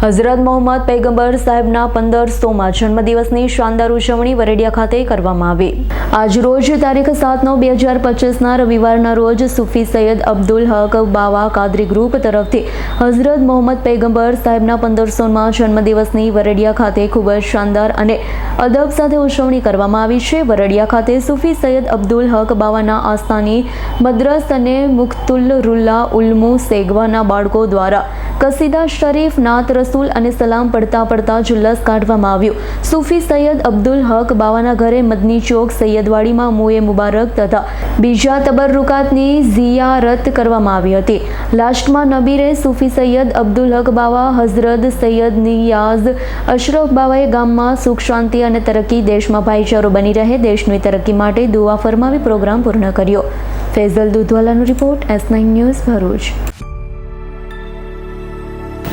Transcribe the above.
હઝરત મોહમ્મદ પૈગંબર સાહેબના પંદરસોમાં જન્મદિવસની શાનદાર ઉજવણી વરેડિયા ખાતે કરવામાં આવી. આજરોજ તારીખ સાત નવ બે હજાર પચીસના રવિવારના રોજ સુફી સૈયદ અબ્દુલ હક બાવા કાદરી ગ્રુપ તરફથી હઝરત મોહમ્મદ પૈગંબર સાહેબના પંદરસોમાં જન્મદિવસની વરેડિયા ખાતે ખૂબ જ શાનદાર અને અદબ સાથે ઉજવણી કરવામાં આવી છે. વરડિયા ખાતે સુફી સૈયદ અબ્દુલ હક બાવાના આસ્થાની મદ્રસ અને મુખ્તુલ રૂલ્લા ઉલ્મુ સેગવાના બાળકો દ્વારા કસીદા શરીફ, નાત રસૂલ અને સલામ પડતા પડતા જુલ્લસ કાઢવામાં આવ્યું. સૂફી સૈયદ અબ્દુલ હક બાવાના ઘરે મદની ચોક સૈયદવાડીમાં મુએ મુબારક તથા બીજા તબરરુકાતની ઝિયારત કરવામાં આવી હતી. લાસ્ટમાં નબીરે સૂફી સૈયદ અબ્દુલ હક બાવા, હઝરત સૈયદ નિયાઝ અશરફ બાવાએ ગામમાં સુખ, શાંતિ અને તરક્કી દેશમાં ભાઈચારો બની રહે, દેશની તરક્કી માટે દુઆ ફરમાવી, પ્રોગ્રામ પૂર્ણ કર્યો. Phrasal દુધવાલાનો report S nine news Bharuch.